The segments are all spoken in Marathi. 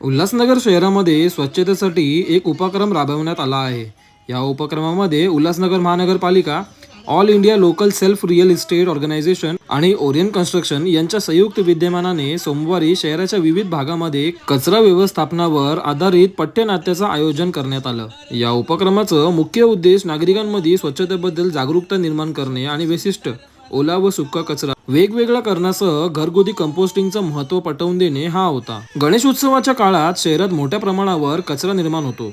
उल्हासनगर शहरामध्ये स्वच्छतेसाठी एक उपक्रम राबवण्यात आला आहे. या उपक्रमामध्ये उल्हासनगर महानगरपालिका all India local self real estate organisation आणि ओरियन कन्स्ट्रक्शन यांच्या संयुक्त विद्यमानाने सोमवारी शहराच्या विविध भागामध्ये कचरा व्यवस्थापनावर आधारित पठ्यनाट्याचं आयोजन करण्यात आलं. या उपक्रमाचं मुख्य उद्देश नागरिकांमध्ये स्वच्छतेबद्दल जागरूकता निर्माण करणे आणि विशिष्ट ओला व सुका कचरा. वेगवेगळा करण्यासह घरगुती कंपोस्टिंगचं महत्त्व पटवून देणे हा होता. गणेश उत्सवाच्या काळात शहरात मोठ्या प्रमाणावर कचरा निर्माण होतो.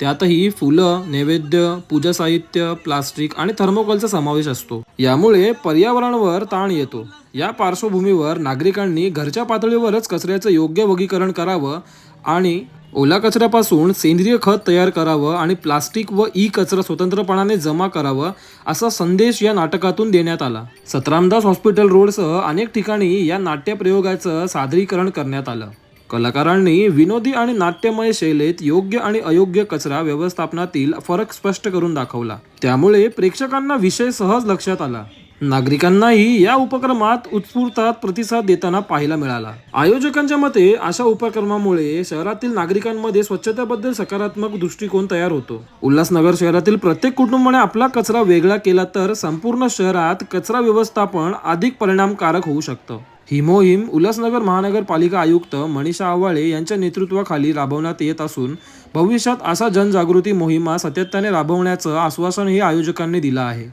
त्यातही फुलं नैवेद्य पूजा साहित्य प्लास्टिक आणि थर्मोकोलचा समावेश असतो. यामुळे पर्यावरणावर ताण येतो. या पार्श्वभूमीवर नागरिकांनी घरच्या पातळीवरच कचऱ्याचं योग्य वर्गीकरण करावं आणि ओला कचऱ्यापासून सेंद्रिय खत तयार करावं आणि प्लास्टिक व ई कचरा स्वतंत्रपणाने जमा करावं असा संदेश या नाटकातून देण्यात आला. सतरामदास हॉस्पिटल रोडसह अनेक ठिकाणी या नाट्यप्रयोगाचं सादरीकरण करण्यात आलं. कलाकारांनी विनोदी आणि नाट्यमय शैलीत योग्य आणि अयोग्य कचरा व्यवस्थापनातील फरक स्पष्ट करून दाखवला. त्यामुळे प्रेक्षकांना विषय सहज लक्षात आला. नागरिकांनाही या उपक्रमात उत्स्फूर्तात प्रतिसाद देताना पाहायला मिळाला. आयोजकांच्या मते अशा उपक्रमामुळे शहरातील नागरिकांमध्ये स्वच्छतेबद्दल सकारात्मक दृष्टिकोन तयार होतो. उल्हासनगर शहरातील प्रत्येक कुटुंबाने आपला कचरा वेगळा केला तर संपूर्ण शहरात कचरा व्यवस्थापन अधिक परिणामकारक होऊ शकतं. ही मोहीम उल्हासनगर महानगरपालिका आयुक्त मनीषा आवाळे यांच्या नेतृत्वाखाली राबवण्यात येत असून भविष्यात असा जनजागृती मोहिमा सातत्याने राबवण्याचं आश्वासनही आयोजकांनी दिलं आहे.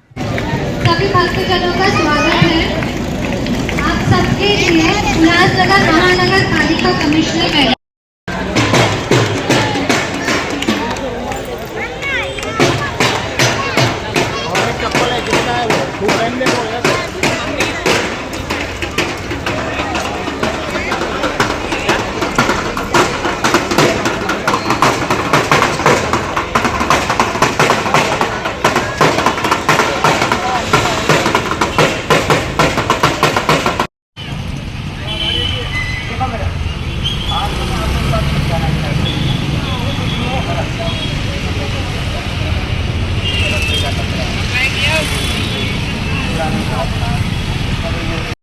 सभी भक्तजनों का स्वागत है। आप सबके लिए उल्लासनगर महानगर पालिका कमिश्नर मैडम ಅಂದ್ರೆ ಆತ್ಮ ಆತ್ಮಸಾಕ್ಷಿ